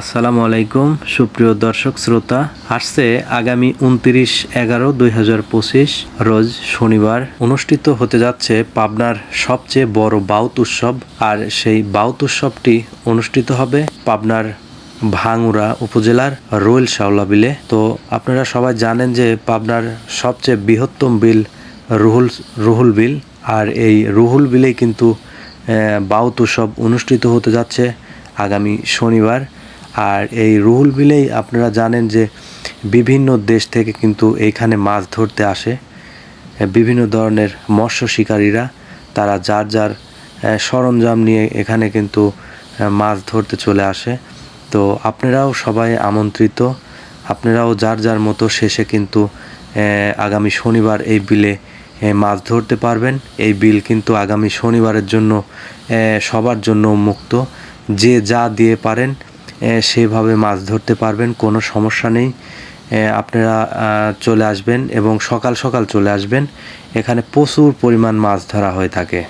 আসসালামু আলাইকুম, সুপ্রিয় দর্শক শ্রোতা। আসছে আগামী উনত্রিশ এগারো দুই রোজ শনিবার। অনুষ্ঠিত হতে যাচ্ছে পাবনার সবচেয়ে বড় বাউত উৎসব, আর সেই বাউত উৎসবটি অনুষ্ঠিত হবে পাবনার ভাঙুরা উপজেলার রোয়েল শাওলা বিলে। তো আপনারা সবাই জানেন যে পাবনার সবচেয়ে বৃহত্তম বিল রুহুল রুহুল বিল, আর এই রুহুল বিলেই কিন্তু বাউত উৎসব অনুষ্ঠিত হতে যাচ্ছে আগামী শনিবার। আর এই রুহুল বিলেই আপনারা জানেন যে বিভিন্ন দেশ থেকে কিন্তু এইখানে মাছ ধরতে আসে। বিভিন্ন ধরনের মৎস্য শিকারীরা, তারা যার যার সরঞ্জাম নিয়ে এখানে কিন্তু মাছ ধরতে চলে আসে। তো আপনারাও সবাই আমন্ত্রিত। আপনারাও যার যার মতো শেষে কিন্তু আগামী শনিবার এই বিলে মাছ ধরতে পারবেন। এই বিল কিন্তু আগামী শনিবারের জন্য সবার জন্য মুক্ত। যে যা দিয়ে পারেন সেভাবে মাছ ধরতে পারবেন, কোনো সমস্যা নেই। আপনারা চলে আসবেন এবং সকাল সকাল চলে আসবেন। এখানে প্রচুর পরিমাণ মাছ ধরা হয়ে থাকে।